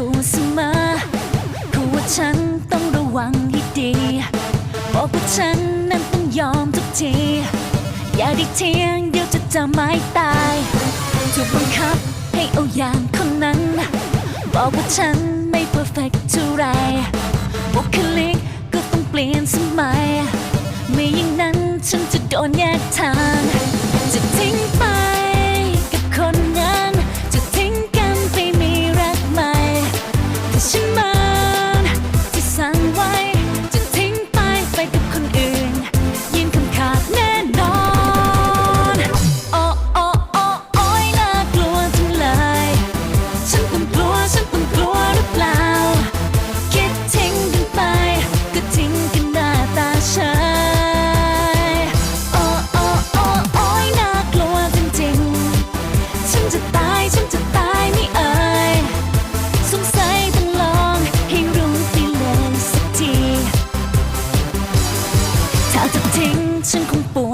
คู่เสมอคู่ว่าฉันต้องระวังให้ดี บอกว่าฉันนั้นต้องยอมทุกที อย่าดิเทียงเดี๋ยวจะจำไม่ตายถูกบังคับให้เอาอย่างคนนั้น บอกว่าฉันไม่เพอร์เฟกเท่าไรบุคลิกก็ต้องเปลี่ยนสมัยไม่อย่างนั้นฉันจะโดนแยกทาง kung po